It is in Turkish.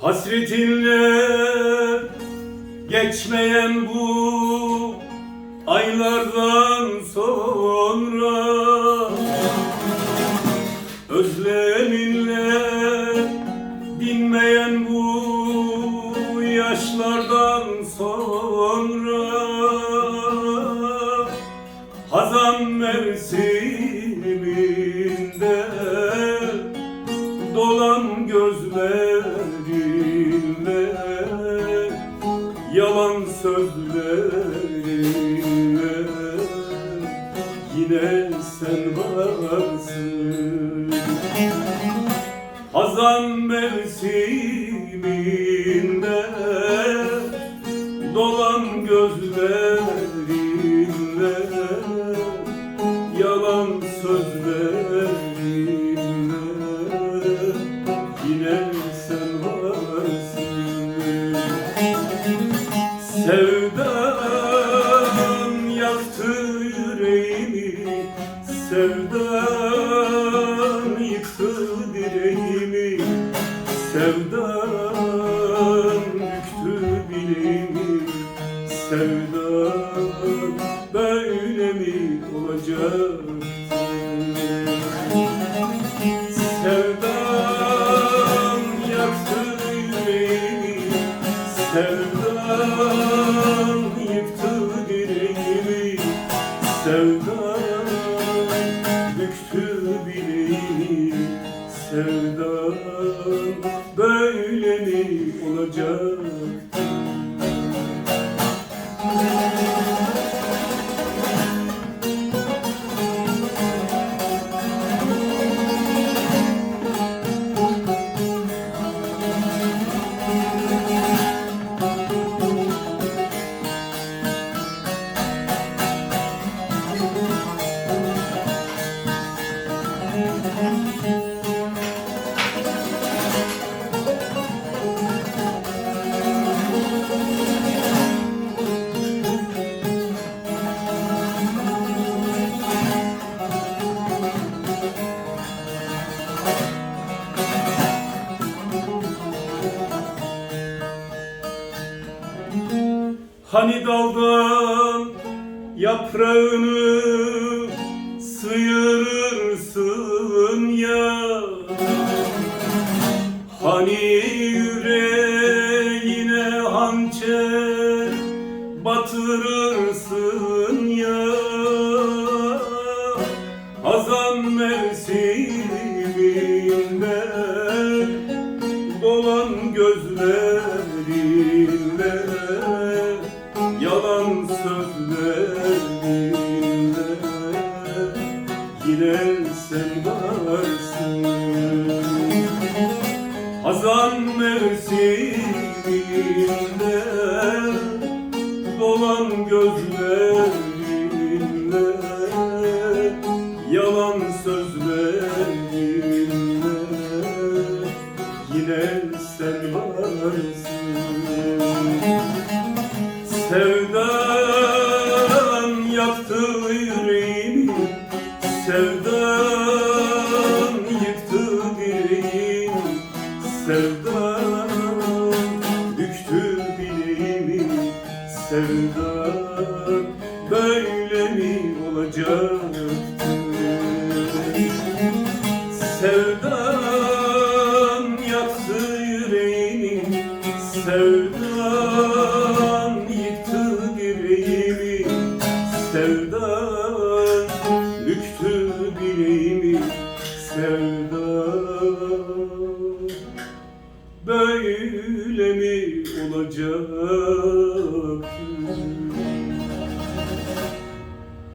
Hasretinle geçmeyen bu aylardan sonra Özleminle dinmeyen bu yaşlardan sonra Hazan mevsiminde dolan gözlerinde yalan sözlerinde yine sen varsın. Hazan mevsiminde dolan gözlerinde Sevdan yaktı yüreğimi Sevdan yıktı direğimi. Sevdan büktü bileğimi Sevdan böyle mi olacaktı Sevdan büktü Hani daldan yaprağını sıyırırsın ya? Hani yüreğine hançer batırırsın ya? Hazan mevsiminde dolan gözlerinde yalan sözlerinde yine sen varsın Hazan mevsiminde dolan gözlerinde yalan sözlerinde Sevdan yaktı yüreğimi Sevdan yıktı direğimi Sevdan büktü bileğimi Sevdan böyle mi olacaktı böyle mi olacak